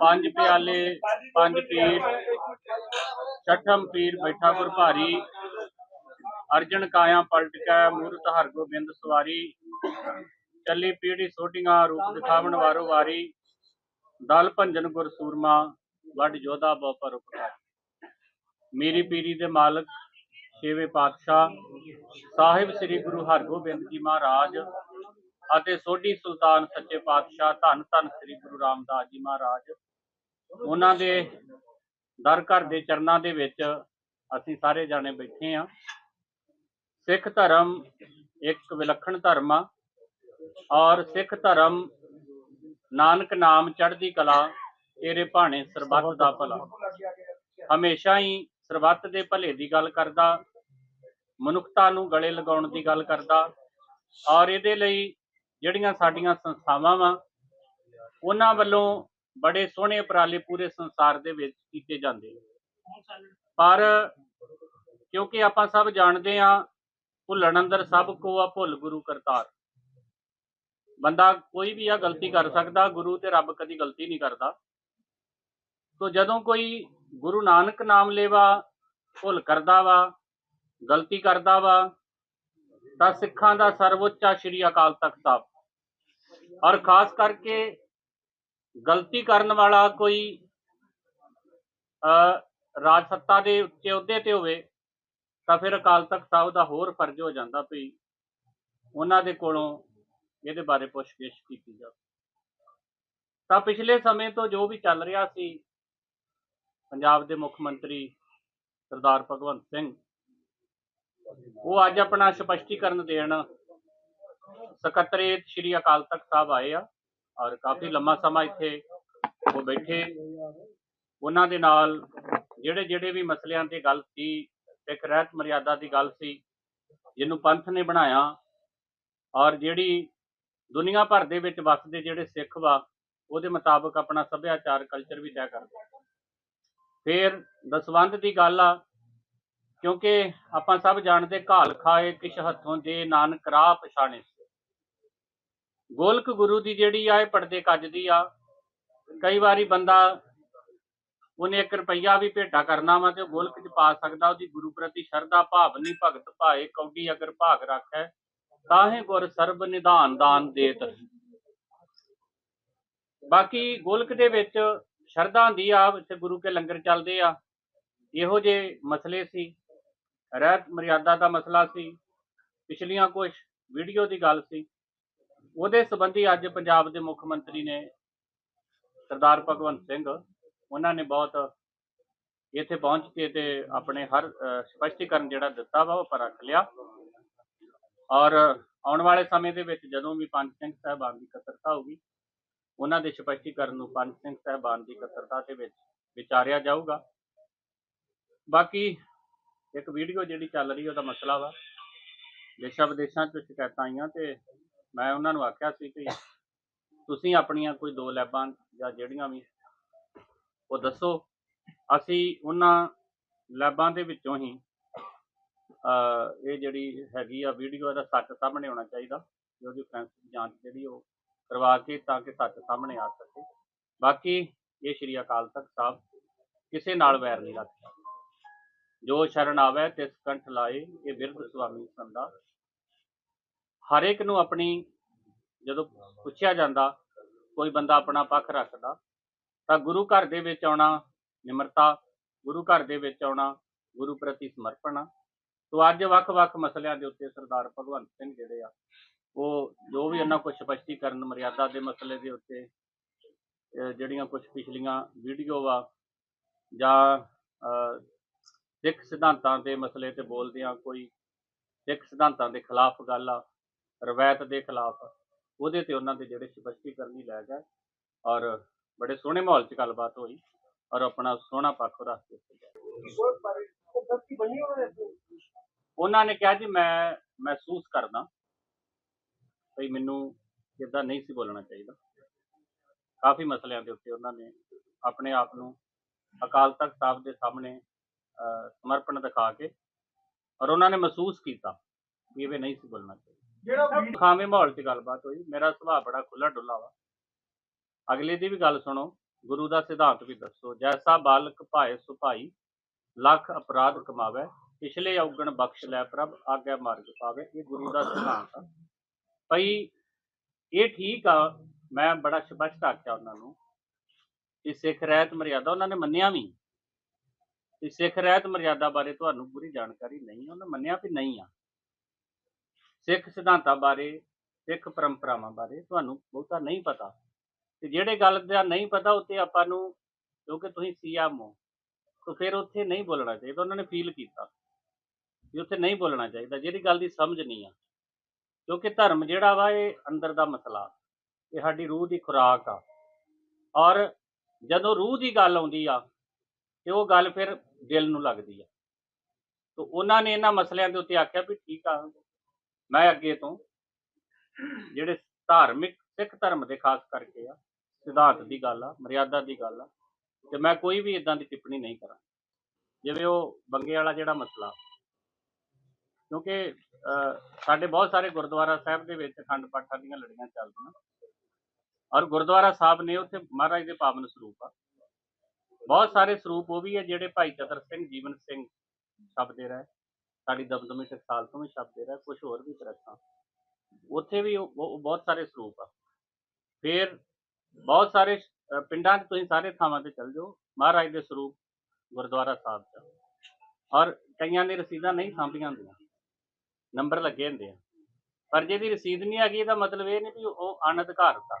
ਪੰਜ ਪਿਆਲੇ, ਪੰਜ ਪੀਰ, ਛਠਮ ਪੀਰ ਬੈਠਾ ਗੁਰ ਭਾਰੀ ਅਰਜਨ ਕਾਇਆ ਪਲਟ ਕੈ, ਮੂਰਤ ਹਰ ਗੋਬਿੰਦ ਸਵਾਰੀ, ਚੱਲੀ ਪੀੜੀ ਸੋਟੀਆਂ ਰੂਪ ਦਿਖਾਵਣ ਵਾਰੋ ਵਾਰੀ, ਦਲ ਭੰਜਨ ਗੁਰ ਸੂਰਮਾ ਵੱਡ ਯੋਧਾ ਬਹੁ ਪਰਉਪਕਾਰ ਮੇਰੀ ਪੀਰੀ ਦੇ ਮਾਲਕ, ਛੇਵੇਂ ਪਾਤਸ਼ਾਹ, ਸਾਹਿਬ ਸ੍ਰੀ ਗੁਰੂ ਹਰਗੋਬਿੰਦ ਜੀ ਮਹਾਰਾਜ ਅਤੇ ਸੋਢੀ ਸੁਲਤਾਨ ਸੱਚੇ ਪਾਤਸ਼ਾਹ ਧੰਨ ਧੰਨ ਸ੍ਰੀ ਗੁਰੂ ਰਾਮਦਾਸ ਜੀ ਮਹਾਰਾਜ। ਉਹਨਾਂ ਦੇ ਦਰ ਘਰ ਦੇ ਚਰਨਾਂ ਦੇ ਵਿੱਚ ਅਸੀਂ ਸਾਰੇ ਜਾਣੇ ਬੈਠੇ ਆ ਸਿੱਖ ਧਰਮ ਇੱਕ ਵਿਲੱਖਣ ਧਰਮ ਆ ਔਰ ਸਿੱਖ ਧਰਮ ਨਾਨਕ ਨਾਮ ਚੜ੍ਹਦੀ ਕਲਾ, ਤੇਰੇ ਭਾਣੇ ਸਰਬੱਤ ਦਾ ਭਲਾ। ਹਮੇਸ਼ਾ ਹੀ ਸਰਬੱਤ ਦੇ ਭਲੇ ਦੀ ਗੱਲ ਕਰਦਾ, ਮਨੁੱਖਤਾ ਨੂੰ ਗਲੇ ਲਗਾਉਣ ਦੀ ਗੱਲ ਕਰਦਾ ਔਰ ਇਹਦੇ ਲਈ ਜਿਹੜੀਆਂ ਸਾਡੀਆਂ ਸੰਸਥਾਵਾਂ ਵਾ, ਉਹਨਾਂ ਵੱਲੋਂ ਬੜੇ ਸੋਹਣੇ ਉਪਰਾਲੇ ਪੂਰੇ ਸੰਸਾਰ ਦੇ ਵਿੱਚ ਕੀਤੇ ਜਾਂਦੇ ਪਰ ਕਿਉਂਕਿ ਆਪਾਂ ਸਭ ਜਾਣਦੇ ਆ ਭੁੱਲਣ ਅੰਦਰ ਸਭ ਕੋ ਆ ਭੁੱਲ ਗੁਰੂ ਕਰਤਾਰ। ਬੰਦਾ ਕੋਈ ਵੀ ਆ ਗਲਤੀ ਕਰ ਸਕਦਾ, ਗੁਰੂ ਤੇ ਰੱਬ ਕਦੀ ਗਲਤੀ ਨਹੀਂ ਕਰਦਾ। ਸੋ ਜਦੋਂ ਕੋਈ ਗੁਰੂ ਨਾਨਕ ਨਾਮ ਲੇਵਾ, ਭੁੱਲ ਕਰਦਾ ਵਾ, ਗਲਤੀ ਕਰਦਾ ਵਾ ਤਾਂ ਸਿੱਖਾਂ ਦਾ ਸਰਵਉੱਚਾ ਸ਼੍ਰੀ ਅਕਾਲ ਤਖਤ ਸਾਹਿਬ। ਔਰ ਖਾਸ ਕਰਕੇ ਗਲਤੀ ਕਰਨ ਵਾਲਾ ਕੋਈ ਰਾਜ ਸੱਤਾ ਦੇ ਉੱਚੇ ਅਹੁਦੇ ਤੇ ਹੋਵੇ, ਤਾਂ ਫਿਰ ਅਕਾਲ ਤਖਤ ਸਾਹਿਬ ਦਾ ਹੋਰ ਫਰਜ਼ ਹੋ ਜਾਂਦਾ ਵੀ ਉਹਨਾਂ ਦੇ ਕੋਲੋਂ ਇਹਦੇ ਬਾਰੇ ਪੁੱਛਗਿੱਛ ਕੀਤੀ ਜਾਵੇ। ਤਾਂ ਪਿਛਲੇ ਸਮੇਂ ਤੋਂ ਜੋ ਵੀ ਚੱਲ ਰਿਹਾ ਸੀ, ਪੰਜਾਬ ਦੇ ਮੁੱਖ ਮੰਤਰੀ ਸਰਦਾਰ ਭਗਵੰਤ ਸਿੰਘ ਉਹ ਅੱਜ ਆਪਣਾ ਸਪਸ਼ਟੀਕਰਨ ਦੇਣ ਸਕੱਤਰੇਤ ਸ਼੍ਰੀ ਅਕਾਲ ਤਖਤ ਸਾਹਿਬ ਆਏ ਆ ਔਰ ਕਾਫੀ ਲੰਮਾ ਸਮਾਂ ਇੱਥੇ ਉਹ ਬੈਠੇ। ਉਹਨਾਂ ਦੇ ਨਾਲ ਜਿਹੜੇ ਜਿਹੜੇ ਵੀ ਮਸਲਿਆਂ ਤੇ ਗੱਲ ਸੀ ਇੱਕ ਰਹਿਤ ਮਰਿਆਦਾ ਦੀ ਗੱਲ ਸੀ, ਜਿਹਨੂੰ ਪੰਥ ਨੇ ਬਣਾਇਆ ਔਰ ਜਿਹੜੀ ਦੁਨੀਆ ਭਰ ਦੇ ਵਿੱਚ ਵਸਦੇ ਜਿਹੜੇ ਸਿੱਖ ਵਾ, ਉਹਦੇ ਮੁਤਾਬਕ ਆਪਣਾ ਸੱਭਿਆਚਾਰ ਕਲਚਰ ਵੀ ਤੈਅ ਕਰਦੇ। ਫਿਰ ਦਸਵੰਧ ਦੀ ਗੱਲ ਆ ਕਿਉਂਕਿ ਆਪਾਂ ਸਭ ਜਾਣਦੇ ਘਾਲ ਖਾਏ ਕਿਛ ਹੱਥੋਂ ਦੇ ਨਾਨਕ ਰਾਹ ਪਛਾਣੇ ਗੋਲਕ ਗੁਰੂ ਦੀ ਜਿਹੜੀ ਆ, ਇਹ ਪਰਦੇ ਕੱਜਦੀ ਆ। ਕਈ ਵਾਰੀ ਬੰਦਾ ਉਹਨੇ 1 ਰੁਪਈਆ ਵੀ ਭੇਟਾ ਕਰਨਾ ਵਾ ਤੇ ਗੋਲਕ ਚ ਪਾ ਸਕਦਾ, ਉਹਦੀ ਗੁਰੂ ਪ੍ਰਤੀ ਸ਼ਰਧਾ, ਭਾਵ ਨਹੀਂ ਭਗਤ ਭਾਏ, ਕੌਡੀ ਅਗਰ ਭਾਗ ਰੱਖੈ, ਤਾਹੇ ਗੁਰ ਸਰਬ ਨਿਧਾਨ ਦਾਨ ਦੇਤ। ਬਾਕੀ ਗੋਲਕ ਦੇ ਵਿੱਚ ਸ਼ਰਧਾ ਹੁੰਦੀ ਆ ਇੱਥੇ ਗੁਰੂ ਕੇ ਲੰਗਰ ਚੱਲਦੇ ਆ। ਇਹੋ ਜਿਹੇ ਮਸਲੇ ਸੀ। ਰਹਿਤ ਮਰਿਆਦਾ ਦਾ ਮਸਲਾ ਸੀ, ਪਿਛਲੀਆਂ ਕੁਝ ਵੀਡੀਓ ਦੀ ਗੱਲ ਸੀ। ਉਹਦੇ ਸੰਬੰਧੀ ਅੱਜ ਪੰਜਾਬ ਦੇ ਮੁੱਖ ਮੰਤਰੀ ਨੇ ਸਰਦਾਰ ਭਗਵੰਤ ਸਿੰਘ, ਉਹਨਾਂ ਨੇ ਬਹੁਤ ਇੱਥੇ ਪਹੁੰਚ ਕੇ ਤੇ ਆਪਣੇ ਹਰ ਸਪਸ਼ਟੀਕਰਨ ਜਿਹੜਾ ਦਿੱਤਾ ਵਾ, ਉਹ ਪਰ ਰੱਖ ਲਿਆ। ਔਰ ਆਉਣ ਵਾਲੇ ਸਮੇਂ ਦੇ ਵਿੱਚ ਜਦੋਂ ਵੀ ਪੰਜ ਸਿੰਘ ਸਾਹਿਬਾਨ ਦੀ ਇਕੱਤਰਤਾ ਹੋਊਗੀ, ਉਹਨਾਂ ਦੇ ਸਪਸ਼ਟੀਕਰਨ ਨੂੰ ਪੰਜ ਸਿੰਘ ਸਾਹਿਬਾਨ ਦੀ ਇਕੱਤਰਤਾ ਦੇ ਵਿੱਚ ਵਿਚਾਰਿਆ ਜਾਊਗਾ। ਬਾਕੀ ਇੱਕ ਵੀਡੀਓ ਜਿਹੜੀ ਚੱਲ ਰਹੀ ਉਹਦਾ ਮਸਲਾ ਵਾ। ਦੇਸ਼ਾਂ ਵਿਦੇਸ਼ਾਂ 'ਚ ਸ਼ਿਕਾਇਤਾਂ ਆਈਆਂ ਤੇ ਮੈਂ ਉਹਨਾਂ ਨੂੰ ਆਖਿਆ ਸੀ ਕਿ ਤੁਸੀਂ ਆਪਣੀਆਂ ਕੋਈ ਦੋ ਲੈਬਾਂ ਜਾਂ ਜਿਹੜੀਆਂ ਵੀ, ਉਹ ਦੱਸੋ। ਅਸੀਂ ਉਹਨਾਂ ਲੈਬਾਂ ਦੇ ਵਿੱਚੋਂ ਹੀ ਇਹ ਜਿਹੜੀ ਹੈਗੀ ਆ ਵੀਡੀਓ ਦਾ ਸੱਚ ਸਾਹਮਣੇ ਆਉਣਾ ਚਾਹੀਦਾ। ਤੇ ਉਹਦੀ ਫੈਂਸੀ ਜਾਂਚ ਜਿਹੜੀ ਉਹ ਕਰਵਾ ਕੇ ਤਾਂ ਕਿ ਸੱਚ ਸਾਹਮਣੇ ਆ ਸਕੇ। ਬਾਕੀ ਇਹ ਸ਼੍ਰੀ ਅਕਾਲ ਤਖਤ ਸਾਹਿਬ ਕਿਸੇ ਨਾਲ ਵੈਰ ਨਹੀਂ ਰੱਖਦਾ। ਜੋ ਸ਼ਰਨ ਆਵੇ ਤਿਸ ਕੰਠ ਲਾਏ ਇਹ ਬਿਰਧ ਸੁਆਮੀ ਸੰਦਾ ਹਰ ਇੱਕ ਨੂੰ ਆਪਣੀ ਜਦੋਂ ਪੁੱਛਿਆ ਜਾਂਦਾ ਕੋਈ ਬੰਦਾ ਆਪਣਾ ਪੱਖ ਰੱਖਦਾ ਤਾਂ ਗੁਰੂ ਘਰ ਦੇ ਵਿੱਚ ਆਉਣਾ ਨਿਮਰਤਾ ਗੁਰੂ ਘਰ ਦੇ ਵਿੱਚ ਆਉਣਾ ਗੁਰੂ ਪ੍ਰਤੀ ਸਮਰਪਣ ਆ। ਸੋ ਅੱਜ ਵੱਖ-ਵੱਖ ਮਸਲਿਆਂ ਦੇ ਉੱਤੇ ਸਰਦਾਰ ਭਗਵੰਤ ਸਿੰਘ ਜਿਹੜੇ ਆ ਉਹ ਜੋ ਵੀ ਉਹਨਾਂ ਕੋਲ ਸਪਸ਼ਟੀਕਰਨ ਮਰਿਆਦਾ ਦੇ ਮਸਲੇ ਦੇ ਉੱਤੇ ਜਿਹੜੀਆਂ ਕੁਝ ਪਿਛਲੀਆਂ ਵੀਡੀਓ ਵਾ ਜਾਂ ਅਹ, ਸਿੱਖ ਸਿਧਾਂਤਾਂ ਦੇ ਮਸਲੇ ਤੇ ਬੋਲਦਿਆਂ ਕੋਈ ਸਿੱਖ ਸਿਧਾਂਤਾਂ ਦੇ ਖਿਲਾਫ ਗੱਲ ਆ, ਰਵਾਇਤ ਦੇ ਖਿਲਾਫ, ਉਹਦੇ ਤੇ ਉਹਨਾਂ ਦੇ ਜਿਹੜੇ ਸਪਸ਼ਟੀਕਰਨ ਲੈ ਗਏ ਔਰ ਬੜੇ ਸੋਹਣੇ ਮਾਹੌਲ 'ਚ ਗੱਲਬਾਤ ਹੋਈ ਔਰ ਆਪਣਾ ਸੋਹਣਾ ਪੱਖ ਰੱਖ ਕੇ ਉਹਨਾਂ ਨੇ ਕਿਹਾ ਜੀ, ਮੈਂ ਮਹਿਸੂਸ ਕਰਦਾ ਭਈ ਮੈਨੂੰ ਇਦਾਂ ਨਹੀਂ ਸੀ ਬੋਲਣਾ ਚਾਹੀਦਾ। ਕਾਫੀ ਮਸਲਿਆਂ ਦੇ ਉੱਤੇ ਉਹਨਾਂ ਨੇ ਆਪਣੇ ਆਪ ਨੂੰ ਅਕਾਲ ਤਖਤ ਸਾਹਿਬ ਦੇ ਸਾਹਮਣੇ ਸਮਰਪਣ ਦਿਖਾ ਕੇ ਔਰ ਉਹਨਾਂ ਨੇ ਮਹਿਸੂਸ ਕੀਤਾ ਵੀ ਇਹ ਨਹੀਂ ਸੀ ਬੋਲਣਾ ਚਾਹੀਦਾ। ਜਿਹੜਾ ਖਾਵੇਂ ਮਾਹੌਲ 'ਚ ਗੱਲਬਾਤ ਹੋਈ। ਮੇਰਾ ਸੁਭਾਅ ਬੜਾ ਖੁੱਲਾ ਡੁੱਲਾ ਵਾ। ਅਗਲੇ ਦੀ ਵੀ ਗੱਲ ਸੁਣੋ। ਗੁਰੂ ਦਾ ਸਿਧਾਂਤ ਵੀ ਦੱਸੋ ਜੈਸਾ ਬਾਲਕ ਭਾਏ ਸੁਭਾਈ ਲੱਖ ਅਪਰਾਧ ਕਮਾਵੇ ਪਿਛਲੇ ਔਗਣ ਬਖਸ਼ ਲੈ ਪ੍ਰਭ ਆਗਿਆ ਮਾਰਗ ਪਾਵੇ। ਇਹ ਗੁਰੂ ਦਾ ਸਿਧਾਂਤ ਆ। ਭਈ ਇਹ ਠੀਕ ਆ ਮੈਂ ਬੜਾ ਸਪਸ਼ਟ ਆਖਿਆ ਉਹਨਾਂ ਨੂੰ ਕਿ ਸਿੱਖ ਰਹਿਤ ਮਰਿਆਦਾ ਉਹਨਾਂ ਨੇ ਮੰਨਿਆ ਵੀ ਕਿ ਸਿੱਖ ਰਹਿਤ ਮਰਿਆਦਾ ਬਾਰੇ ਤੁਹਾਨੂੰ ਪੂਰੀ ਜਾਣਕਾਰੀ ਨਹੀਂ, ਉਹਨਾਂ ਮੰਨਿਆ ਵੀ ਨਹੀਂ ਆ। ਸਿੱਖ ਸਿਧਾਂਤਾਂ ਬਾਰੇ, ਸਿੱਖ ਪਰੰਪਰਾਵਾਂ ਬਾਰੇ ਤੁਹਾਨੂੰ ਬਹੁਤਾ ਨਹੀਂ ਪਤਾ। ਤੇ ਜਿਹੜੇ ਗੱਲ ਦਾ ਨਹੀਂ ਪਤਾ ਉੱਤੇ ਆਪਾਂ ਨੂੰ ਕਿਉਂਕਿ ਤੁਸੀਂ ਸੀਐਮ ਹੋ, ਤਾਂ ਫਿਰ ਉੱਥੇ ਨਹੀਂ ਬੋਲਣਾ ਚਾਹੀਦਾ, ਉਹਨਾਂ ਨੇ ਫੀਲ ਕੀਤਾ ਵੀ ਉੱਥੇ ਨਹੀਂ ਬੋਲਣਾ ਚਾਹੀਦਾ, ਜਿਹੜੀ ਗੱਲ ਦੀ ਸਮਝ ਨਹੀਂ ਆ। ਕਿਉਂਕਿ ਧਰਮ ਜਿਹੜਾ ਵਾ, ਇਹ ਅੰਦਰ ਦਾ ਮਸਲਾ, ਇਹ ਸਾਡੀ ਰੂਹ ਦੀ ਖੁਰਾਕ ਆ। ਔਰ ਜਦੋਂ ਰੂਹ ਦੀ ਗੱਲ ਆਉਂਦੀ ਆ ਤੇ ਉਹ ਗੱਲ ਫਿਰ ਦਿਲ ਨੂੰ ਲੱਗਦੀ ਆ। ਤਾਂ ਉਹਨਾਂ ਨੇ ਇਹਨਾਂ ਮਸਲਿਆਂ ਦੇ ਉੱਤੇ ਆਖਿਆ ਵੀ ਠੀਕ ਆ ਮੈਂ ਅੱਗੇ ਤੋਂ ਜਿਹੜੇ ਧਾਰਮਿਕ ਸਿੱਖ ਧਰਮ ਦੇ ਖਾਸ ਕਰਕੇ ਆ ਸਿਧਾਂਤ ਦੀ ਗੱਲ ਆ ਮਰਿਆਦਾ ਦੀ ਗੱਲ ਆ ਤੇ ਮੈਂ ਕੋਈ ਵੀ ਇਦਾਂ ਦੀ ਟਿੱਪਣੀ ਨਹੀਂ ਕਰਾਂ ਜਿਵੇਂ ਉਹ ਬੰਗੇ ਵਾਲਾ ਜਿਹੜਾ ਮਸਲਾ ਕਿਉਂਕਿ ਅਹ, ਸਾਡੇ ਬਹੁਤ ਸਾਰੇ ਗੁਰਦੁਆਰਾ ਸਾਹਿਬ ਦੇ ਵਿੱਚ ਅਖੰਡ ਪਾਠਾਂ ਦੀਆਂ ਲੜੀਆਂ ਚੱਲਦੀਆਂ ਔਰ ਗੁਰਦੁਆਰਾ ਸਾਹਿਬ ਨੇ ਉੱਥੇ ਮਹਾਰਾਜ ਦੇ ਪਾਵਨ ਸਰੂਪ ਆ। ਬਹੁਤ ਸਾਰੇ ਸਰੂਪ ਉਹ ਵੀ ਹੈ ਜਿਹੜੇ ਭਾਈ ਚਤਰ ਸਿੰਘ, ਜੀਵਨ ਸਿੰਘ ਛਪਦੇ ਰਹੇ। ਸਾਡੀ ਦਮਦਮੀ ਸ਼ਖਸਾਲ ਤੋਂ ਵੀ ਛਪਦੇ ਰਹੇ ਕੁਝ ਹੋਰ ਵੀ ਪ੍ਰੈਸਾਂ ਉੱਥੇ ਵੀ ਉਹ ਬਹੁਤ ਸਾਰੇ ਸਰੂਪ ਆ। ਫਿਰ ਬਹੁਤ ਸਾਰੇ ਪਿੰਡਾਂ 'ਚ ਤੁਸੀਂ ਸਾਰੇ ਥਾਵਾਂ ਤੇ ਚੱਲ ਜਾਓ, ਮਹਾਰਾਜ ਦੇ ਸਰੂਪ ਗੁਰਦੁਆਰਾ ਸਾਹਿਬ 'ਚ। ਔਰ ਕਈਆਂ ਨੇ ਰਸੀਦਾਂ ਨਹੀਂ ਸਾਂਭੀਆਂ ਹੁੰਦੀਆਂ। ਨੰਬਰ ਲੱਗੇ ਹੁੰਦੇ ਆ। ਪਰ ਜਿਹਦੀ ਰਸੀਦ ਨਹੀਂ ਆ ਗਈ ਇਹਦਾ ਮਤਲਬ ਇਹ ਨਹੀਂ ਵੀ ਉਹ ਅਣਅਧਿਕਾਰਤ ਆ।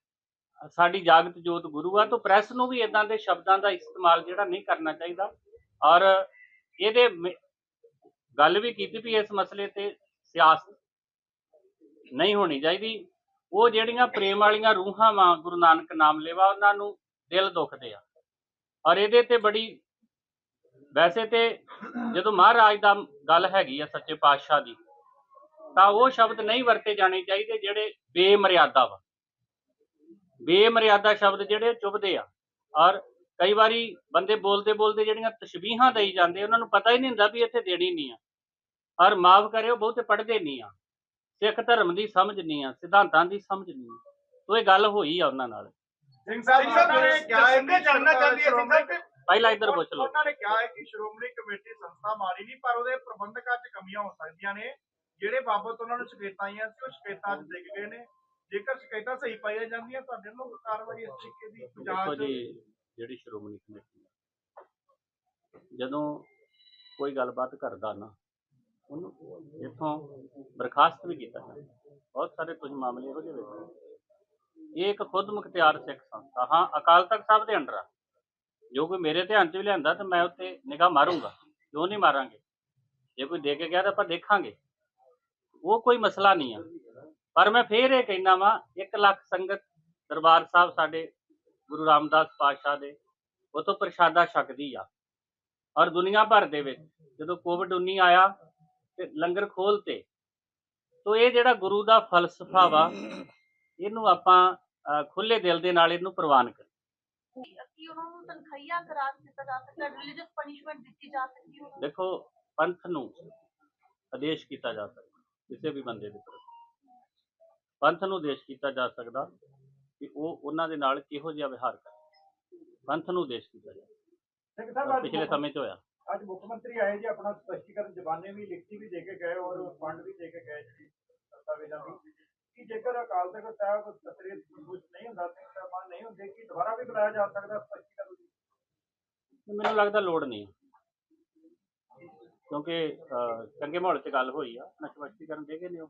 ਸਾਡੀ ਜਾਗਤ ਜੋਤ ਗੁਰੂ ਆ, ਤਾਂ ਪ੍ਰੈਸ ਨੂੰ ਵੀ ਇਦਾਂ ਦੇ ਸ਼ਬਦਾਂ ਦਾ ਇਸਤੇਮਾਲ ਜਿਹੜਾ ਨਹੀਂ ਕਰਨਾ ਚਾਹੀਦਾ। ਔਰ ਇਹਦੇ ਗੱਲ ਵੀ ਕੀਤੀ ਵੀ ਇਸ ਮਸਲੇ ਤੇ ਸਿਆਸਤ ਨਹੀਂ ਹੋਣੀ ਚਾਹੀਦੀ। ਉਹ ਜਿਹੜੀਆਂ ਪ੍ਰੇਮ ਵਾਲੀਆਂ ਰੂਹਾਂ ਵਾਂ ਗੁਰੂ ਨਾਨਕ ਨਾਮ ਲੈਵਾ, ਉਹਨਾਂ ਨੂੰ ਦਿਲ ਦੁਖਦੇ ਆ। ਔਰ ਇਹਦੇ ਤੇ ਬੜੀ, ਵੈਸੇ ਤੇ ਜਦੋਂ ਮਹਾਰਾਜ ਦਾ ਗੱਲ ਹੈਗੀ ਆ ਸੱਚੇ ਪਾਤਸ਼ਾਹ ਦੀ, ਤਾਂ ਉਹ ਸ਼ਬਦ ਨਹੀਂ ਵਰਤੇ ਜਾਣੇ ਚਾਹੀਦੇ ਜਿਹੜੇ ਬੇਮਰਿਆਦਾ ਵਾ। ਬੇਮਰਿਆਦਾ ਸ਼ਬਦ ਜਿਹੜੇ ਚੁਭਦੇ ਆ। ਔਰ ਕਈ ਵਾਰੀ ਬੰਦੇ ਬੋਲਦੇ ਬੋਲਦੇ ਜਿਹੜੀਆਂ ਤਸ਼ਬੀਹਾਂ ਦੇਈ ਜਾਂਦੇ ਉਹਨਾਂ ਨੂੰ ਪਤਾ ਹੀ ਨਹੀਂ ਹੁੰਦਾ ਵੀ ਇੱਥੇ ਦੇਣੀ ਨਹੀਂ ਆ। ਔਰ ਮਾਫ ਕਰਿਓ ਬਹੁਤੇ ਪੜ੍ਹਦੇ ਨਹੀਂ ਆ। ਸਿੱਖ ਧਰਮ ਦੀ ਸਮਝ ਨਹੀਂ ਆ ਸਿਧਾਂਤਾਂ ਦੀ ਸਮਝ ਨਹੀਂ ਆ। ਤੋ ਇਹ ਗੱਲ ਹੋਈ ਆ ਉਹਨਾਂ ਨਾਲ। ਸਿੰਘ ਸਾਹਿਬ ਨੇ ਕਿਹਾ ਹੈ ਜਾਣਨਾ ਚਾਹੁੰਦੀ ਹੈ ਸਿੰਘ ਸਾਹਿਬ। ਕਿ ਪਹਿਲਾਂ ਇੱਧਰ ਪੁੱਛ ਲਓ। ਉਹਨਾਂ ਨੇ ਕਿਹਾ ਹੈ ਕਿ ਸ਼੍ਰੋਮਣੀ ਕਮੇਟੀ ਸੰਸਥਾ ਮਾੜੀ ਨਹੀਂ ਪਰ ਉਹਦੇ ਪ੍ਰਬੰਧਕਾਂ 'ਚ ਕਮੀਆਂ ਹੋ ਸਕਦੀਆਂ ਨੇ। ਜਿਹੜੇ ਬਾਬਤ ਉਹਨਾਂ ਨੂੰ ਸ਼ਿਕਾਇਤਾਂ ਆਈਆਂ ਸੀ ਉਹ ਸ਼ਿਕਾਇਤਾਂ 'ਚ ਡਿੱਗ ਗਏ ਨੇ। ਜੇਕਰ ਸ਼ਿਕਾਇਤਾਂ ਸਹੀ ਪਾਈਆਂ ਜਾਂਦੀਆਂ ਤੁਹਾਡੇ ਵੱਲੋਂ ਕਾਰਵਾਈ ਇਸ ਤਰੀਕੇ ਦੀ ਦੇਖੋ ਜਾਂਚ ਜੀ ਜਿਹੜੀ ਸ਼੍ਰੋਮਣੀ ਕਮੇਟੀ ਆ, ਜਦੋਂ ਕੋਈ ਗੱਲਬਾਤ ਕਰਦਾ ਨਾ ਉਹਨੂੰ ਇੱਥੋਂ ਬਰਖਾਸਤ ਵੀ ਕੀਤਾ ਜਾਂਦਾ। ਬਹੁਤ ਸਾਰੇ ਕੁਝ ਮਾਮਲੇ ਇਹੋ ਜਿਹੇ ਵੇਖੇ। ਇਹ ਇੱਕ ਖੁਦ ਮੁਖਤਿਆਰ ਸਿੱਖ ਸੰਸਥਾ ਹਾਂ ਅਕਾਲ ਤਖਤ ਸਾਹਿਬ ਦੇ ਅੰਡਰ ਆ। ਜੋ ਕੋਈ ਮੇਰੇ ਧਿਆਨ 'ਚ ਵੀ ਲਿਆਂਦਾ ਤਾਂ ਮੈਂ ਉੱਤੇ ਨਿਗਾਹ ਮਾਰੂੰਗਾ। ਕਿਉਂ ਨਹੀਂ ਮਾਰਾਂਗੇ? ਜੇ ਕੋਈ ਦੇ ਕੇ ਗਿਆ ਤਾਂ ਆਪਾਂ ਦੇਖਾਂਗੇ। ਉਹ ਕੋਈ ਮਸਲਾ ਨਹੀਂ ਆ। ਪਰ ਮੈਂ ਫੇਰ ਇਹ ਕਹਿਣਾ ਵਾਂ 1 ਲੱਖ ਸੰਗਤ ਦਰਬਾਰ ਸਾਹਿਬ ਸਾਡੇ ਗੁਰੂ ਰਾਮਦਾਸ ਪਾਤਸ਼ਾਹ ਦੇ ਉਤੋਂ ਪ੍ਰਸ਼ਾਦਾ ਛਕਦੀ ਆ। ਔਰ ਦੁਨੀਆ ਭਰ ਦੇ ਵਿੱਚ ਜਦੋਂ ਕੋਵਿਡ 19 ਆਇਆ ਤੇ ਲੰਗਰ ਖੋਲਤੇ ਤੋ ਇਹ ਜਿਹੜਾ ਗੁਰੂ ਦਾ ਫਲਸਫਾ ਵਾ ਇਹਨੂੰ ਆਪਾਂ ਖੁੱਲੇ ਦਿਲ ਦੇ ਨਾਲ ਇਹਨੂੰ ਪ੍ਰਵਾਨ ਕਰ ਕਿ ਉਹਨਾਂ ਨੂੰ ਤਨਖਾਹੀਆ ਕਰਾਰ ਦਿੱਤਾ ਜਾ ਸਕਦਾ ਰਿਲੀਜੀਅਸ ਪਨਿਸ਼ਮੈਂਟ ਦਿੱਤੀ ਜਾ ਸਕਦੀ ਹੈ। ਦੇਖੋ ਪੰਥ ਨੂੰ ਆਦੇਸ਼ ਕੀਤਾ ਜਾ ਸਕਦਾ ਕਿਸੇ ਵੀ ਬੰਦੇ ਦੇ ਪ੍ਰਤੀ ਪੰਥ ਨੂੰ ਆਦੇਸ਼ ਕੀਤਾ ਜਾ ਸਕਦਾ ਕਿ ਉਹ ਉਹਨਾਂ ਦੇ ਨਾਲ ਕਿਹੋ ਜਿਹਾ ਵਿਹਾਰ ਕਰੇ। ਪੰਥ ਨੂੰ ਆਦੇਸ਼ ਕੀਤਾ ਜਾ ਪਿਛਲੇ ਸਮੇਂ 'ਚ ਹੋਇਆ। ਅੱਜ ਮੁੱਖ ਮੰਤਰੀ ਆਏ ਜੀ ਆਪਣਾ ਸਪਸ਼ਟੀਕਰਨ ਜ਼ਬਾਨੇ ਵੀ ਲਿਖਤੀ ਵੀ ਦੇ ਕੇ ਗਏ ਔਰ ਫੰਡ ਵੀ ਦੇ ਕੇ ਗਏ ਜਿਹੜੀ ਦਸਤਾਵੇਜ਼ਾਂ ਦੀ। ਕਿ ਜੇਕਰ ਅਕਾਲ ਤਖਤ ਸਾਹਿਬ ਤਸਰੀਰ ਸੰਤੁਸ਼ਟ ਨਹੀਂ ਹੁੰਦਾ ਸਿੰਘ ਸਾਹਿਬਾਨ ਨਹੀਂ ਹੁੰਦੇ ਕਿ ਦੁਬਾਰਾ ਵੀ ਬੁਲਾਇਆ ਜਾ ਸਕਦਾ ਸਪਸ਼ਟੀਕਰਨ ਮੈਨੂੰ ਲੱਗਦਾ ਲੋੜ ਨਹੀਂ। ਕਿਉਂਕਿ ਚੰਗੇ ਮਾਹੌਲ 'ਚ ਗੱਲ ਹੋਈ ਆ। ਨਾ ਸਪਸ਼ਟੀਕਰਨ ਦੇ ਗਏ ਨੇ ਉਹ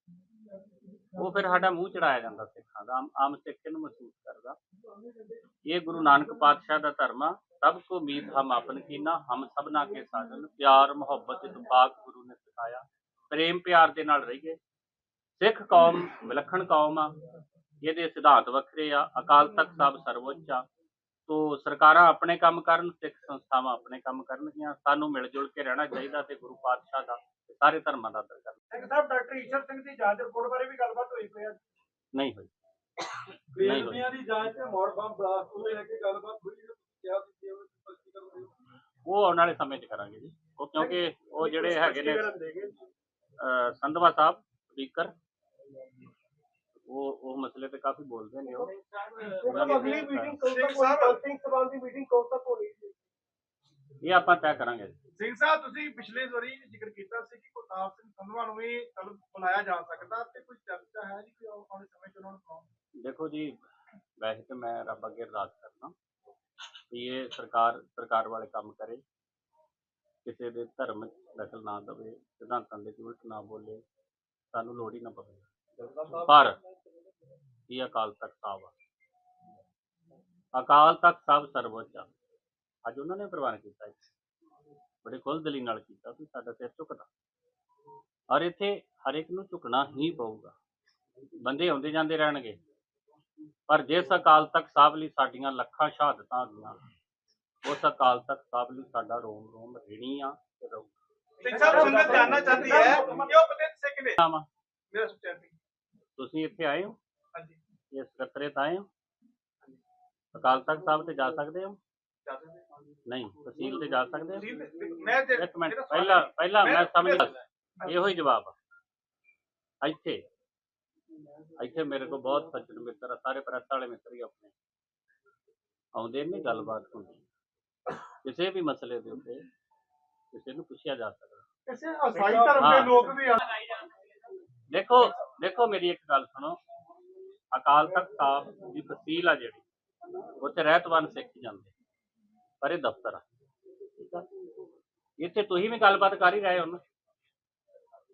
ਉਹ ਫਿਰ ਸਾਡਾ ਮੂੰਹ ਚੜਾਇਆ ਜਾਂਦਾ ਸਿੱਖਾਂ ਦਾ, ਆਮ ਸਿੱਖ ਨੂੰ ਮਹਿਸੂਸ ਕਰਦਾ। ਇਹ ਗੁਰੂ ਨਾਨਕ ਪਾਤਸ਼ਾਹ ਦਾ ਧਰਮ ਆ, ਸਭ ਕੋ ਮੀਤ ਹਮ ਆਪਨ ਕੀਨਾ, ਹਮ ਸਭਨਾ ਕੇ ਸਾਜਨ, ਪਿਆਰ, ਮੁਹੱਬਤ ਇਤਫਾਕ ਗੁਰੂ ਨੇ ਸਿਖਾਇਆ। ਪ੍ਰੇਮ ਪਿਆਰ ਦੇ ਨਾਲ ਰਹੀਏ। ਸਿੱਖ ਕੌਮ, ਵਿਲੱਖਣ ਕੌਮ ਆ, ਇਹਦੇ ਸਿਧਾਂਤ ਵੱਖਰੇ ਆ, ਅਕਾਲ ਤਖਤ ਸਾਹਿਬ ਸਰਵਉੱਚ ਆ। ਤੋ ਸਰਕਾਰਾਂ ਆਪਣੇ ਕੰਮ ਕਰਨ ਸਿੱਖ ਸੰਸਥਾਵਾਂ ਆਪਣੇ ਕੰਮ ਕਰਨਗੀਆਂ ਸਾਨੂੰ ਮਿਲ ਜੁਲ ਕੇ ਰਹਿਣਾ ਚਾਹੀਦਾ ਤੇ ਗੁਰੂ ਪਾਤਸ਼ਾਹ ਦਾ ਸਾਰੇ ਧਰਮਾਂ ਦਾ ਆਦਰ ਕਰਨਾ ਸਿੰਘ ਸਾਹਿਬ ਡਾਕਟਰ ਈਸ਼ਰ ਸਿੰਘ ਦੀ ਜਾਂਚ ਰਿਪੋਰਟ ਬਾਰੇ ਵੀ ਗੱਲਬਾਤ ਹੋਈ ਪਈ ਹੈ। ਨਹੀਂ ਹੋਈ। ਬੇਅਦਬੀਆਂ ਦੀ ਜਾਂਚ ਤੇ ਮੋੜ ਬੰਬ ਬਲਾਸਟ ਨੂੰ ਲੈ ਕੇ ਗੱਲਬਾਤ ਹੋਈ ਹੈ ਕਿਹਾ ਸੀ ਕਿ ਉਹ ਸਪਸ਼ਟੀਕਰਨ ਦਿਓ ਉਹ ਆਉਣ ਵਾਲੇ ਸਮੇਂ 'ਚ ਕਰਾਂਗੇ ਜੀ। ਉਹ ਕਿਉਂਕਿ ਉਹ ਜਿਹੜੇ ਹੈਗੇ ਨੇ ਸੰਧਵਾ ਸਾਹਿਬ ਸਪੀਕਰ। ਉਹ ਉਹ ਮਸਲੇ ਤੇ ਕਾਫੀ ਬੋਲਦੇ ਨੇ ਉਹ। ਉਹਨਾਂ ਨੇ ਅਗਲੀ ਕਿਹਾ- ਮੀਟਿੰਗ ਕਦੋਂ ਤੱਕ? ਹੋਣੀ ਕਾਉਂਟਿੰਗ ਸੰਬੰਧੀ ਮੀਟਿੰਗ ਕਦੋਂ ਤੱਕ ਹੋਣੀ ਸੀ? ਇਹ ਆਪਾਂ ਤੈਅ ਕਰਾਂਗੇ। ਸਿੰਘ ਸਾਹਿਬ ਤੁਸੀਂ ਪਿਛਲੇ ਵਾਰੀ ਜ਼ਿਕਰ ਕੀਤਾ ਸੀ ਕਿ ਗੁਰਦਾਸ ਸਿੰਘ ਸੰਧਵਾ ਨੂੰ ਵੀ ਤਲਬ ਬੁਲਾਇਆ ਜਾ ਸਕਦਾ ਤੇ ਕੋਈ ਚਰਚਾ ਹੈ ਜੀ ਕਿ ਆਉਣ ਸਮੇਂ 'ਚ ਉਹਨਾਂ ਨੂੰ ਦੇਖੋ ਜੀ ਵੈਸੇ ਤਾਂ ਮੈਂ ਰੱਬ ਅੱਗੇ ਅਰਦਾਸ ਕਰਦਾ ਕਿ ਇਹ ਸਰਕਾਰ ਸਰਕਾਰ ਵਾਲੇ ਕੰਮ ਕਰੇ। ਕਿਸੇ ਦੇ ਧਰਮ ਦਖਲ ਨਾ ਦੇਵੇ ਸਿਧਾਂਤਾਂ ਦੇ ਉਲਟ ਨਾ ਬੋਲੇ ਸਾਨੂੰ ਲੋੜ ਹੀ ਨਾ ਪਵੇ। ਪਰ ਇਹ ਅਕਾਲ ਤਖਤ ਸਾਹਿਬ ਆ। ਅਕਾਲ ਤਖਤ ਸਾਹਿਬ ਸਰਵਉੱਚ ਆ। ਅੱਜ ਉਹਨਾਂ ਨੇ ਪ੍ਰਵਾਨ ਕੀਤਾ ਹੈ ਬੜੇ ਖੁੱਲ੍ਹ ਦਿਲੀ ਨਾਲ ਕੀਤਾ ਵੀ ਸਾਡਾ ਸਿਰ ਝੁਕਦਾ ਔਰ ਇੱਥੇ ਹਰ ਇੱਕ ਨੂੰ ਝੁਕਣਾ ਹੀ ਪਊਗਾ। ਬੰਦੇ ਆਉਂਦੇ ਜਾਂਦੇ ਰਹਿਣਗੇ। ਪਰ ਜਿਸ ਅਕਾਲ ਤਖਤ ਸਾਹਿਬ ਲਈ ਸਾਡੀਆਂ ਲੱਖਾਂ ਸ਼ਹਾਦਤਾਂ ਹੋਈਆਂ ਉਸ ਅਕਾਲ ਤਖਤ ਸਾਹਿਬ ਲਈ ਸਾਡਾ ਰੋਮ ਰੋਮ ਰਿਣੀ ਆ ਤੇ ਰਹੂ। ਸਿੰਘ ਸਾਹਿਬ ਸੰਗਤ ਜਾਨਣਾ ਚਾਹਦੀ ਹੈ ਕਿ ਉਹ ਪਤਿਤ ਸਿੱਖ ਨੇ। ਮੇਰਾ ਸੁਚੇਤ ਸਿੰਘ। ਤੁਸੀਂ ਇੱਥੇ ਆਏ ਹੋ? ਹਾਂਜੀ। ਇਸ ਸਕੱਤਰੇਤ ਆਏ ਹੋ? ਅਕਾਲ ਤਖਤ ਸਾਹਿਬ ਤੇ ਜਾ ਸਕਦੇ ਹੋ। ਨਹੀਂ ਤਹਿਸੀਲ ਤੇ ਜਾ ਸਕਦੇ ਹੋ? ਤੇ- ਮੈਂ ਜੇ- ਇੱਕ ਮਿੰਟ ਮੇਰਾ ਸਵਾਲ ਪਹਿਲਾਂ ਹੈ- ਪਹਿਲਾਂ ਮੈਂ ਸਮਝ ਮੈਂ- ਗਿਆ। ਇਹੋ ਹੀ ਜਵਾਬ ਆ। ਇੱਥੇ ਇੱਥੇ ਮੇਰੇ ਕੋਲ ਬਹੁਤ ਸੱਜਣ ਮਿੱਤਰ ਆ ਸਾਰੇ ਪ੍ਰੈਸ ਵਾਲੇ ਮਿੱਤਰ ਹੀ ਆਪਣੇ। ਆਉਂਦੇ ਨੇ ਗੱਲਬਾਤ ਹੁੰਦੀ। ਕਿਸੇ ਵੀ ਮਸਲੇ ਦੇ ਉੱਤੇ ਕਿਸੇ ਨੂੰ ਪੁੱਛਿਆ ਜਾ ਸਕਦਾ। ਕਿਸੇ ਅਸਾਈ ਧਰਮ ਦੇ ਹਾਂ। ਲੋਕ ਵੀ ਆ। ਦੇਖੋ ਦੇਖੋ ਮੇਰੀ ਇੱਕ ਗੱਲ ਸੁਣੋ। ਅਕਾਲ ਤਖਤ ਸਾਹਿਬ ਦੀ ਤਹਿਸੀਲ ਆ ਜਿਹੜੀ ਉੱਥੇ ਰਹਿਤਵਾਨ ਸਿੱਖ ਜਾਂਦੇ ਪਰ ਇਹ ਦਫ਼ਤਰ ਆ। ਇੱਥੇ ਤੁਸੀਂ ਵੀ ਗੱਲਬਾਤ ਕਰ ਹੀ ਰਹੇ ਹੋ ਨਾ।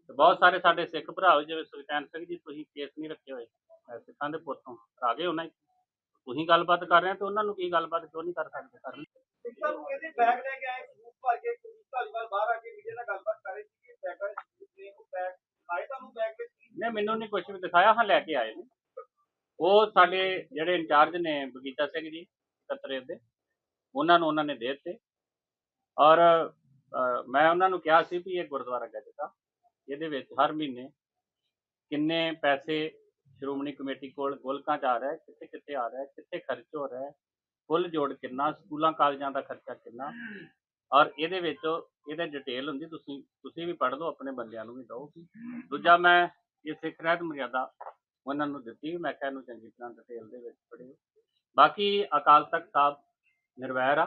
ਤੇ ਬਹੁਤ ਸਾਰੇ ਸਾਡੇ ਸਿੱਖ ਭਰਾ ਜਿਵੇਂ ਸੁਲਤਾਨ ਸਿੰਘ ਜੀ ਤੁਸੀਂ ਕੇਸ ਨਹੀਂ ਰੱਖੇ ਹੋਏ ਸਿੱਖਾਂ ਦੇ ਪੁੱਤੋਂ ਆ ਗਏ ਉਹਨਾਂ ਤੁਸੀਂ ਗੱਲਬਾਤ ਕਰ ਰਹੇ ਹੋ ਤੇ ਉਹਨਾਂ ਨੂੰ ਕੀ ਗੱਲਬਾਤ ਕਿਉਂ ਨਹੀਂ ਕਰ ਸਕਦੇ? ਕਰ ਲਈ। ਸਿੱਖਾਂ ਨੂੰ ਇਹਦੇ ਬੈਗ ਲੈ ਕੇ ਆਏ ਸੂਟ ਭਰ ਕੇ ਕੁਝ ਧਾਲੀਵਾਲ ਬਾਹਰ ਆ ਕੇ ਮੀਡੀਆ ਨਾਲ ਗੱਲਬਾਤ ਕਰ ਰਹੇ ਸੀ ਕਿ ਬੈਗਾਂ ਨੇ ਉਹ ਬੈਗ ਆਏ ਤੁਹਾਨੂੰ ਬੈਗ ਵਿੱਚ? ਨਹੀਂ ਮੈਨੂੰ ਨਹੀਂ ਕੁਝ ਵੀ ਦਿਖਾਇਆ ਹਾਂ ਲੈ ਕੇ ਆਏ ਨੇ। ਉਹ ਸਾਡੇ ਜਿਹੜੇ ਇੰਚਾਰਜ ਨੇ ਬਗੀਚਾ ਸਿੰਘ ਜੀ ਕਤਰੇ ਦੇ, ਉਹਨਾਂ ਨੂੰ ਉਹਨਾਂ ਨੇ ਦੇ ਦਿੱਤੇ। ਔਰ ਮੈਂ ਉਹਨਾਂ ਨੂੰ ਕਿਹਾ ਸੀ ਵੀ ਇਹ ਗੁਰਦੁਆਰਾ ਗੱਜਦਾ ਇਹਦੇ ਵਿੱਚ ਹਰ ਮਹੀਨੇ ਕਿੰਨੇ ਪੈਸੇ ਸ਼੍ਰੋਮਣੀ ਕਮੇਟੀ ਕੋਲ ਗੋਲਕਾਂ ਚ ਆ ਰਿਹਾ ਕਿੱਥੇ ਕਿੱਥੇ ਆ ਰਿਹਾ ਕਿੱਥੇ ਖਰਚ ਹੋ ਰਿਹਾ ਕੁੱਲ ਜੋੜ ਕਿੰਨਾ, ਸਕੂਲਾਂ, ਕਾਲਜਾਂ ਦਾ ਖਰਚਾ ਕਿੰਨਾ। ਔਰ ਇਹਦੇ ਵਿੱਚ ਇਹਦੇ ਡਿਟੇਲ ਹੁੰਦੀ, ਤੁਸੀਂ ਤੁਸੀਂ ਵੀ ਪੜ੍ਹ ਲਓ, ਆਪਣੇ ਬੰਦਿਆਂ ਨੂੰ ਵੀ ਦਿਓ। ਦੂਜਾ ਮੈਂ ਇਹ ਸਿੱਖ ਰਹਿਤ ਮਰਿਆਦਾ ਉਹਨਾਂ ਨੂੰ ਦਿੱਤੀ। ਮੈਂ ਕਿਹਾ ਇਹਨੂੰ ਚੰਗੀ ਤਰ੍ਹਾਂ ਡਿਟੇਲ ਦੇ ਵਿੱਚ ਪੜ੍ਹਿਓ। ਬਾਕੀ ਅਕਾਲ ਤਖਤ ਸਾਹਿਬ ਨਿਰਵੈਰ ਆ,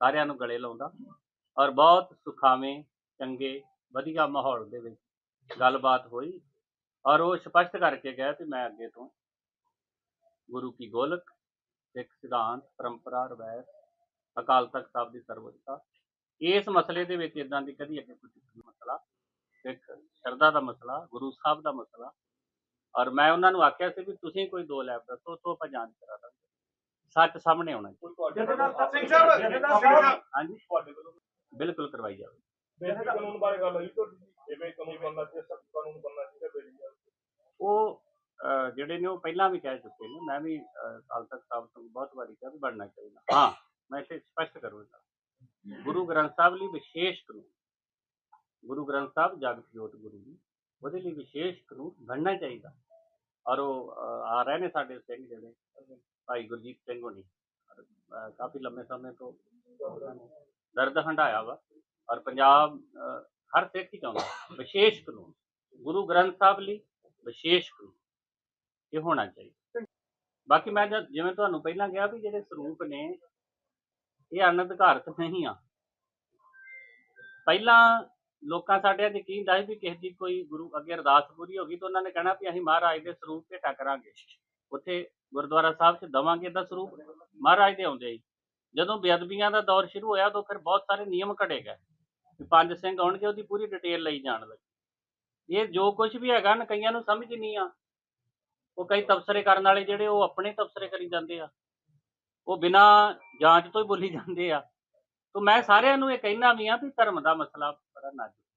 ਸਾਰਿਆਂ ਨੂੰ ਗਲੇ ਲਾਉਂਦਾ। ਔਰ ਬਹੁਤ ਸੁਖਾਵੇਂ, ਚੰਗੇ, ਵਧੀਆ ਮਾਹੌਲ ਦੇ ਵਿੱਚ ਗੱਲਬਾਤ ਹੋਈ। ਔਰ ਉਹ ਸਪਸ਼ਟ ਕਰਕੇ ਗਿਆ ਕਿ ਮੈਂ ਅੱਗੇ ਤੋਂ ਗੁਰੂ ਕੀ ਗੋਲਕ, ਸਿੱਖ ਸਿਧਾਂਤ, ਪਰੰਪਰਾ, ਰਵਾਇਤ, ਅਕਾਲ ਤਖਤ ਸਾਹਿਬ ਦੀ ਸਰਵਉੱਚਤਾ। ਇਸ ਮਸਲੇ ਦੇ ਵਿੱਚ ਇਦਾਂ ਦੀ ਕਦੀ ਅੱਗੇ ਕੋਈ ਮਸਲਾ, ਸਿੱਖ ਸ਼ਰਧਾ ਦਾ ਮਸਲਾ, ਗੁਰੂ ਸਾਹਿਬ ਦਾ ਮਸਲਾ ਔਰ ਮੈਂ ਉਹਨਾਂ ਨੂੰ ਆਖਿਆ ਸੀ ਵੀ ਤੁਸੀਂ ਕੋਈ ਦੋ ਲੈਬ ਦੱਸੋ ਤੋਂ ਆਪਾਂ ਜਾਂਚ ਕਰਾ ਦਾਂਗੇ। ਸੱਚ ਸਾਹਮਣੇ ਆਉਣਾ ਹਾਂਜੀ। ਬਿਲਕੁਲ ਕਰਵਾਈ ਜਾਵੇ। ਬੇਸਿਕ ਕਾਨੂੰਨ ਬਾਰੇ ਗੱਲ ਹੋਈ ਤੁਹਾਡੀ ਜਿਵੇਂ ਕਾਨੂੰਨ ਬਣਨਾ ਚਾਹੀਦਾ ਸਖਤ ਕਾਨੂੰਨ ਬਣਨਾ ਚਾਹੀਦਾ ਬੇਰੀ ਉਹ ਜਿਹੜੇ ਨੇ ਉਹ ਪਹਿਲਾਂ ਵੀ ਕਹਿ ਚੁੱਕੇ ਨੇ। ਮੈਂ ਵੀ ਅਕਾਲ ਤਖਤ ਸਾਹਿਬ ਤੋਂ ਬਹੁਤ ਵਾਰੀ ਕਿਹਾ ਵੀ ਬਣਨਾ ਚਾਹੀਦਾ। ਹਾਂ ਮੈਂ ਇੱਥੇ ਸਪਸ਼ਟ ਕਰੂੰਗਾ। ਗੁਰੂ ਗ੍ਰੰਥ ਸਾਹਿਬ ਲਈ ਵਿਸ਼ੇਸ਼ ਕਾਨੂੰਨ। ਗੁਰੂ ਗ੍ਰੰਥ ਸਾਹਿਬ ਜਗਤ ਜੋਤ ਗੁਰੂ ਜੀ। ਉਹਦੇ ਲਈ ਵਿਸ਼ੇਸ਼ ਕਾਨੂੰਨ ਬਣਨਾ ਚਾਹੀਦਾ। ਔਰ ਉਹ ਆ ਰਹੇ ਨੇ ਸਾਡੇ ਸਿੰਘ ਜਿਹੜੇ, ਭਾਈ ਗੁਰਜੀਤ ਸਿੰਘ ਹੋਣੀ। ਕਾਫੀ ਲੰਮੇ ਸਮੇਂ ਤੋਂ ਦਰਦ ਹੰਢਾਇਆ ਵਾ। ਔਰ ਪੰਜਾਬ ਹਰ ਸਿੱਖ ਹੀ ਚਾਹੁੰਦਾ। ਵਿਸ਼ੇਸ਼ ਕਾਨੂੰਨ। ਗੁਰੂ ਗ੍ਰੰਥ ਸਾਹਿਬ ਲਈ ਵਿਸ਼ੇਸ਼ ਕਾਨੂੰਨ। ਇਹ ਹੋਣਾ ਚਾਹੀਦਾ। ਬਾਕੀ ਮੈਂ ਜਿਵੇਂ ਤੁਹਾਨੂੰ ਪਹਿਲਾਂ ਕਿਹਾ ਵੀ ਜਿਹੜੇ ਸਰੂਪ ਨੇ, ਇਹ ਅਨਧਿਕਾਰਤ ਨਹੀਂ ਆ। ਪਹਿਲਾਂ ਲੋਕਾਂ ਸਾਡੇ ਅੱਜ ਯਕੀਨ ਦਾ ਸੀ ਵੀ ਕਿਸੇ ਦੀ ਕੋਈ ਗੁਰੂ ਅੱਗੇ ਅਰਦਾਸ ਪੂਰੀ ਹੋ ਗਈ ਤਾਂ ਉਹਨਾਂ ਨੇ ਕਹਿਣਾ ਵੀ ਅਸੀਂ ਮਹਾਰਾਜ ਦੇ ਸਰੂਪ ਤੇ ਟਕਰਾਂਗੇ ਉੱਥੇ ਗੁਰਦੁਆਰਾ ਸਾਹਿਬ 'ਚ ਦਵਾਂਗੇ ਦਾ ਸਰੂਪ। ਮਹਾਰਾਜ ਦੇ ਆਉਂਦੇ ਸੀ ਜਦੋਂ ਬੇਅਦਬੀਆਂ ਦਾ ਦੌਰ ਸ਼ੁਰੂ ਹੋਇਆ ਤਾਂ ਫਿਰ ਬਹੁਤ ਸਾਰੇ ਨਿਯਮ ਘੜੇ ਗਏ। ਵੀ ਪੰਜ ਸਿੰਘ ਆਉਣਗੇ, ਉਹਦੀ ਪੂਰੀ ਡਿਟੇਲ ਲਈ ਜਾਣ ਲੱਗੇ ਇਹ ਜੋ ਕੁਝ ਵੀ ਹੈਗਾ ਨਾ, ਕਈਆਂ ਨੂੰ ਸਮਝ ਨਹੀਂ ਆ। ਉਹ ਕਈ ਤਬਸਰੇ ਕਰਨ ਵਾਲੇ ਜਿਹੜੇ ਉਹ ਆਪਣੇ ਤਬਸਰੇ ਕਰੀ ਜਾਂਦੇ ਆ। ਉਹ ਬਿਨਾਂ ਜਾਂਚ ਤੋਂ ਹੀ ਬੋਲੀ ਜਾਂਦੇ ਆ। ਤਾਂ ਮੈਂ ਸਾਰਿਆਂ ਨੂੰ ਇਹ ਕਹਿਣਾ ਵੀ ਆ ਵੀ ਧਰਮ ਦਾ ਮਸਲਾ ਬੜਾ ਨਾਜ਼ੁਕ